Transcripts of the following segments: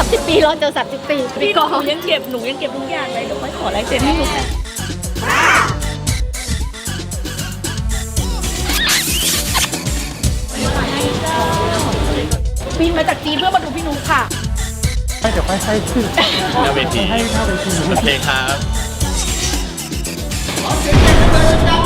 ามสิบปีรอเจอสามสิบปีปีพี่ก่อหนูนยังเก็บหนูยังเก็บทุกอย่างเลยเดี๋ยวค่อยขอลายเซ็นให้หนูนะบินมาจากจีนเพื่อมาดูพี่นุ๊กค่ะ ให้เดี๋ยวไปให้ขึ้นหน้าเวทีให้เข้าไปขึ้นโอเคครับ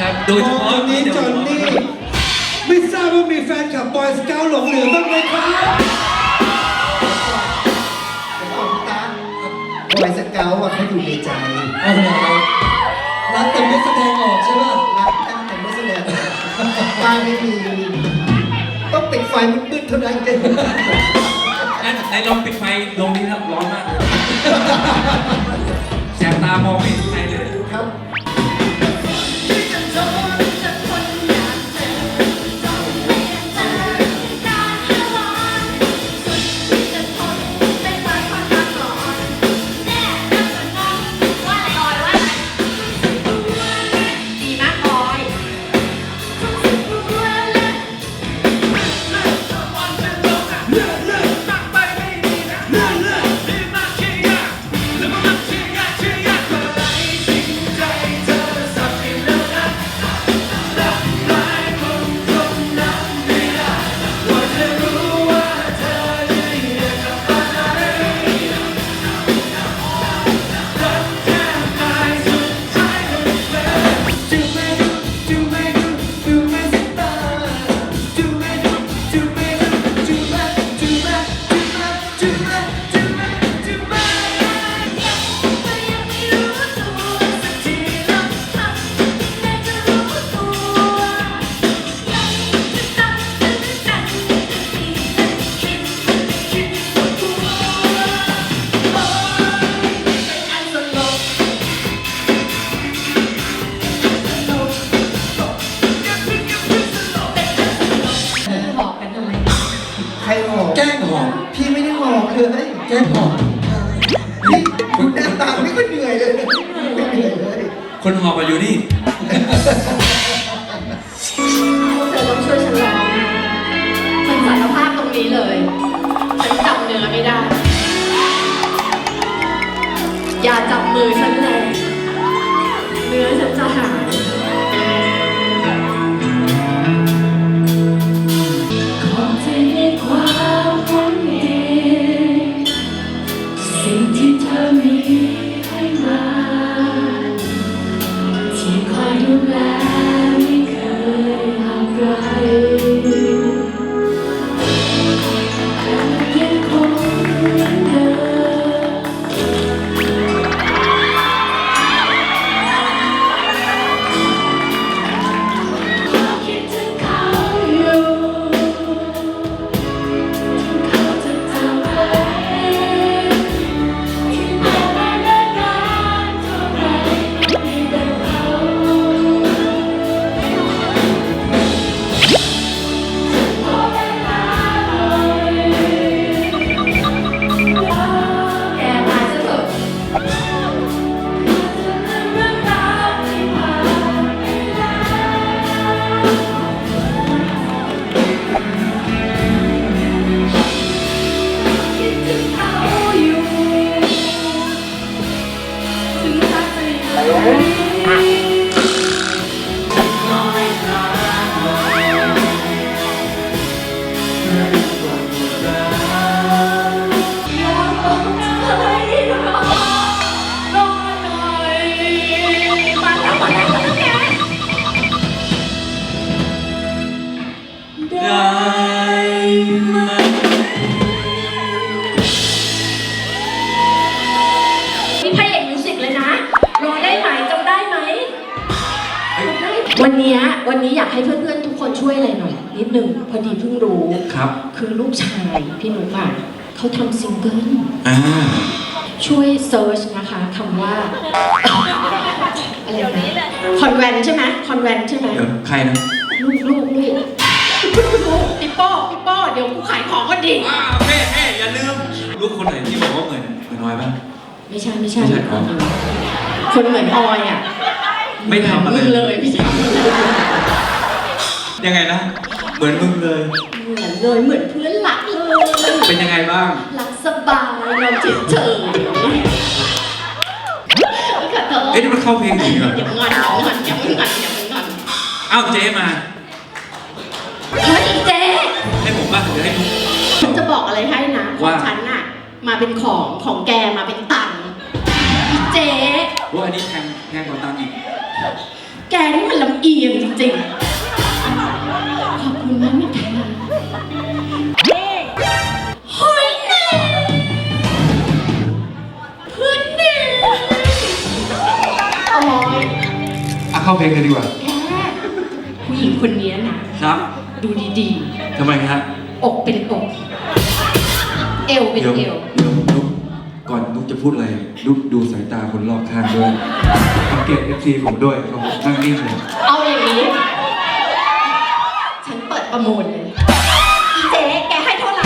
ครับโดยเฉมองพาะตรงนี้จอนนี่ ไม่ทราบว่ามีแฟนคลับบอยสเกลหลงเหลือบ้างไหมครับบอยสเกลอะเขาอยู่ในใจเอาเหรอรักแต่ไม่แสดงออกใช่ป่ะรักกันแต่ไม่แสดงบ้านไม่มีต้องปิดไฟมืดๆเท่านั้นเองงั้นไหนลองปิดไฟลงนี้ครับร้อนมากเลยแสบตามองไม่เห็นใครเลยครับ อย่าจับมือฉันเลยเนื้อฉันจะหาย วันเนี้ยวันนี้อยากให้เพื่อนๆทุกคนช่วยอะไรหน่อย นิดหนึ่งพอดีเพิ่งรู้ครับ คือลูกชายพี่หนุกอะเขาทำซิงเกิลอ่าช่วยเซิร์ชนะคะคำว่าอะไรนะคอนแวนใช่ไหมคอนแวนใช่ไหมเดี๋ยวใครนะลูกลูกลูกลูกปิโป้ปิโป้เดี๋ยวกูขายของก็ดีอ้าวเพ่เพ่อย่าลืมลูกคนไหนที่บอกว่าเหมือนเหมือนน้อยบ้างไม่ใช่ไม่ใช่ไม่ใช่ครับ คนเหมือนออยอะ ไม่ทำอะไรมึงเลยไม่ใช่มึงเลยยังไงนะ เหมือนมึงเลย เหมือนเลยเหมือนเพื่อนรักเลยเป็นยังไงบ้าง รักสบายเราเฉยเฉยขอโทษเอ๊ะนี่มันเข้าเพลงจริงเหรออย่างงอนอย่างงอนอย่างงอนอย่างงอนอ้าวเจ๊มา เฮ้ยเจ๊ให้ผมบ้างหรือให้นุ๊กฉันจะบอกอะไรให้นะของว่าฉันน่ะ มาเป็นของของแกมาเป็นตังค์อีเจ๊ว่าอันนี้แพงแพงกว่าตังค์อีก แกนี่มันลำเอียงจริงๆ ขอบคุณมากนะคะเฮ้ยแน่เพื่อนแน่โอ้ยอะเข้าเพลงกันดีกว่าแกผู้หญิงคนนี้นะ ครับดูดีทำไมครับๆอกเป็นอก เอวเป็นเดี๋ยวเอว จะพูดอะไรนุ๊กดูสายตาคนรอบข้างด้วยสังเกตเอฟซีผมด้วยเขานั่งนิ่งเลยเอาอย่างนี้ ฉันเปิดประมูลเลยอีเจ๊แกให้เท่าไหร่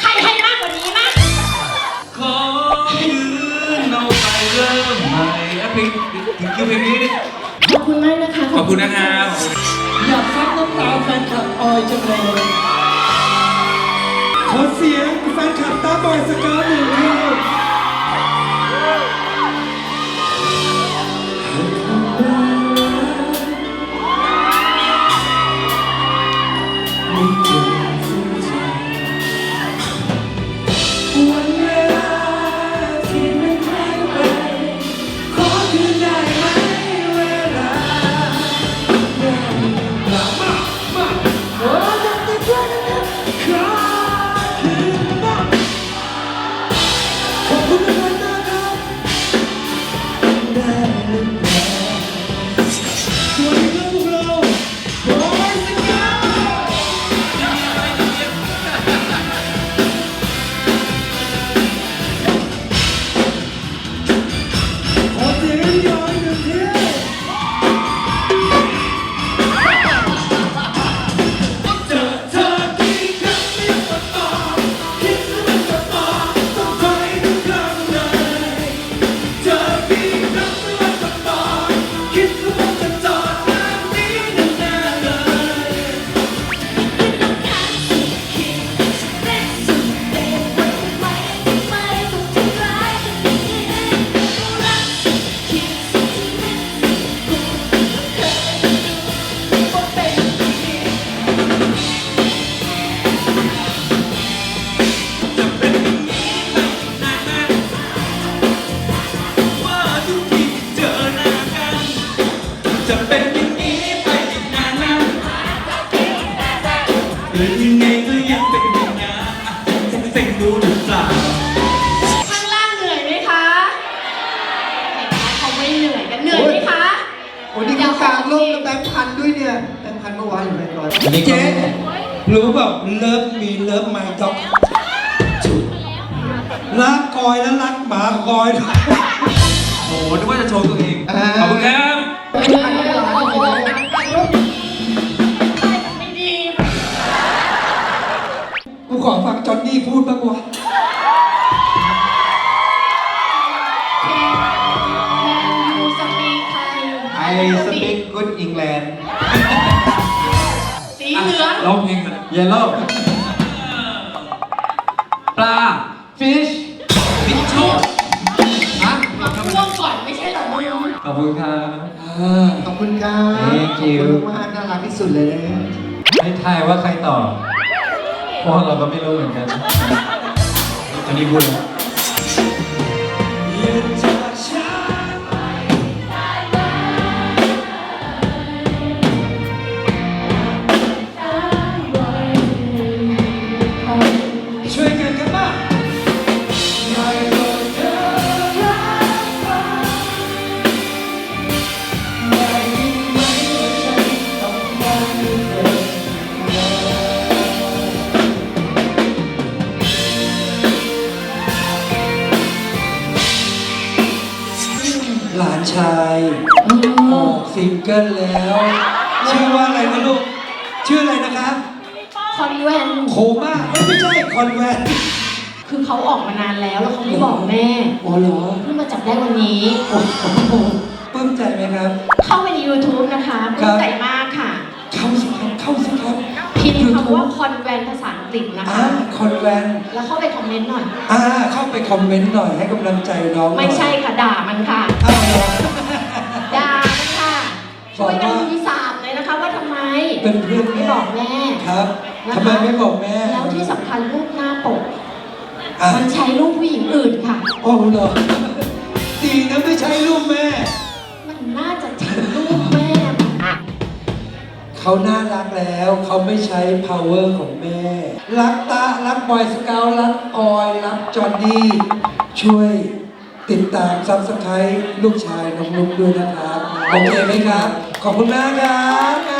ใครให้มากกว่านี้มั้ยขอคืนเอาไปเริ่มใหม่อะเพลงถึงคิวเพลงนี้ดิขอบคุณมากนะคะขอบคุณนะครับอยากฟังน้ำตาแฟนคลับออยจังเลย ขอเสียงแฟนคลับตาบอยสกาวหนึ่งที หรือยังไงก็ยังเป็นอย่างนั้นอะเซ็งๆรู้หรือเปล่าข้างล่างเหนื่อยไหมคะเขาไม่เหนื่อยกันเหนื่อยไหมคะวันนี้เขากลางร่มแล้วแบงค์พันด้วยเนี่ยแบงค์พันเมื่อวานอยู่แบงค์ร้อยเจ๊รู้เปล่าเลิฟมีเลิฟไมด็อกรักกอยแล้วรักหมากอยด้วยโอ้โหนึกว่าจะโชว์ตัวเองขอบคุณครับ ขอฟังจอห์นนี่พูดบ้างวะแค่ดูสปีกไทยไอสปีกกุดอังกฤษสีเหลืองร้องเพลงกันเยลโล่ปลาฟิชฟิชโชฮะร่วงก่อนไม่ใช่เหรอมึงขอบคุณครับ ขอบคุณครับ Thank you ขอบคุณมากน่ารักที่สุดเลยนะให้ทายว่าใครต่อ เพราะเราก็ไม่รู้เหมือนกัน อันนี้พูด ชายออกซิงเกิลแล้ว ชื่อว่าอะไรนะลูก ชื่ออะไรนะคะคอนแวนโคม่าเอ้ยไม่ใช่คอนแวนคือเขาออกมานานแล้วแล้วเขาไม่บอกแม่อ๋อเหรอเพิ่งมาจับได้วันนี้ โอ้โหปลื้มใจไหมครับ เข้าไปใน YouTube นะคะปลื้มใจมากค่ะ เข้าสิครับเข้าสิครับ พิมพ์คำว่าคอนแวนภาษาอังกฤษนะอ่าคะ คอนแวนแล้วเข้าไปคอมเมนต์หน่อย อ่าเข้าไปคอมเมนต์หน่อยให้กำลังใจน้องหน่อย ไม่ใช่ค่ะด่ามันค่ะ เป็นเพื่อนไม่บอกแม่ครับนะคะทำไมไม่บอกแม่แล้วที่สำคัญรูปหน้าปก อะมันใช้รูปผู้หญิงอื่นค่ะ โอ้เหรอดีนะไม่ใช่ลูกแม่ มันน่าจะใช้รูปแม่เขาน่ารักแล้ว เขาไม่ใช้ power ของแม่ รักตา รักบอยสเการักออย รักจอห์นนี่ ช่วยติดตามซับสไครต์ลูกชายน้องลุกด้วยนะครับ โอเคไหมครับ ขอบคุณมากครับ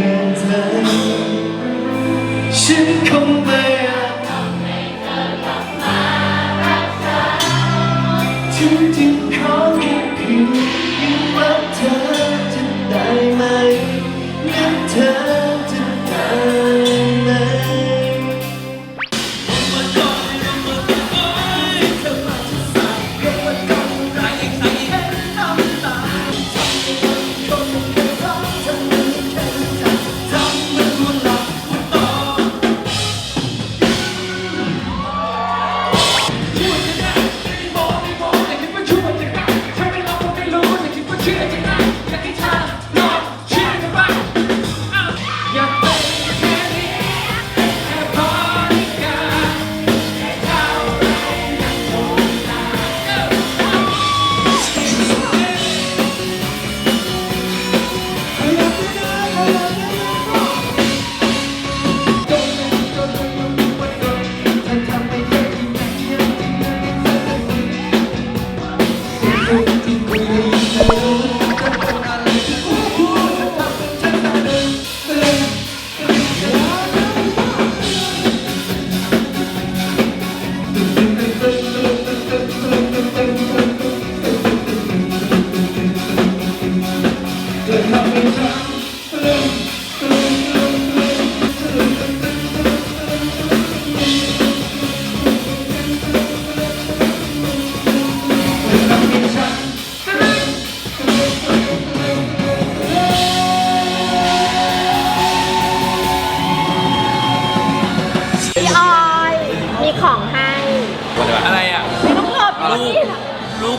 งใจฉันคงไม่อาจ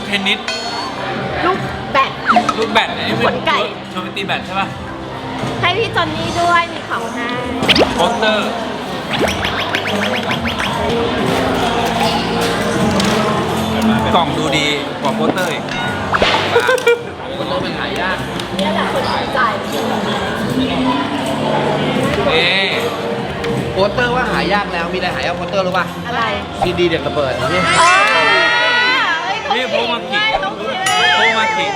เทนนิสลูกแบต ลูกแบดอันนี้ขนไก่ ชวนไปตีแบดใช่ป่ะให้พี่จอนนี่ด้วยมีของให้โปสเตอร์กล่องดูดีกว่าโปสเตอร์อีกนี่แหละคนใจเอ๊ะโปสเตอร์ว่าหายากแล้วมีอะไรหายากโปสเตอร์รู้ป่ะอะไรซีดีเด็กระเบิดนี่ เอ้ยนี่โพมากิต้องคิดโพมากิ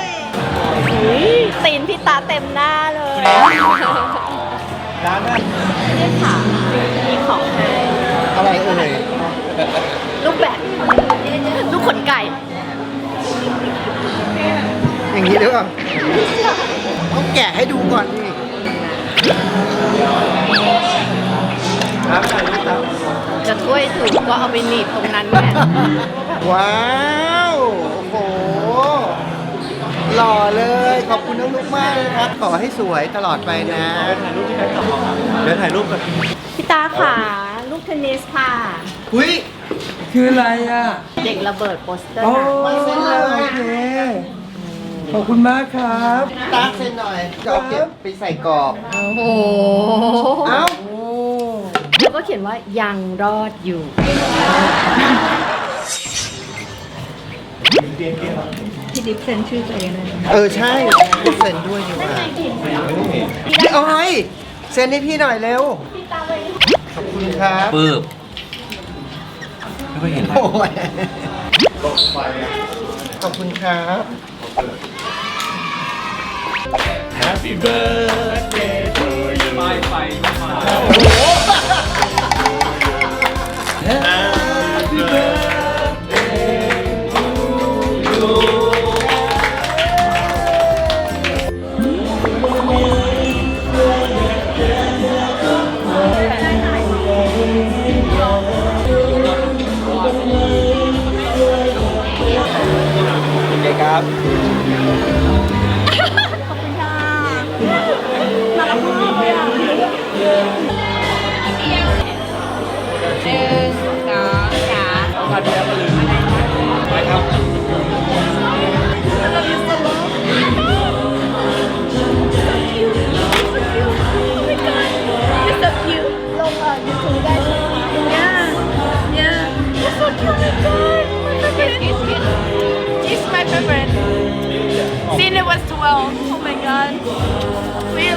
อุ๊ยตีนพี่ตาเต็มหน้าเลยร้านนั้นนี่ค่ะมีของให้อะไรเอ่ยลูกแบตลูกขนไก่ อย่างนี้หรือเปล่าต้องแกะให้ดูก่อนนี่ครับจะถ้วยถึงก็เอาไปหนีบตรงนั้นเนี่ยว้าวโอ้โห หล่อเลย ขอบคุณน้องนุ๊กมากนะครับ ขอให้สวยตลอดไปนะ เดี๋ยวถ่ายรูปกันพี่ตาค่ะลูกเทนนิสค่ะ อุ้ยคืออะไรอะ เด็กระเบิดโปสเตอร์โอ้นะเซ็นเลยโอเคขอบคุณมากครับ ตาเซ็นหน่อยจะเอาเก็บไปใส่กรอบ โอ้โหเอ้า โอ้แล้วก็เขียนว่ายังรอดอยู่ พี่ดิฟเซ็นชื่อตัวเองเลยเออใช่เซ็นด้วยดีกว่าพี่อ้อยเซ็นให้พี่หน่อยเร็วขอบคุณครับปื้บไม่ค่อยเห็นโอ้ยขอบคุณครับ It's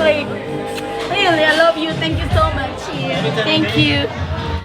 Really? Really, I love you. Thank you so much. Thank you.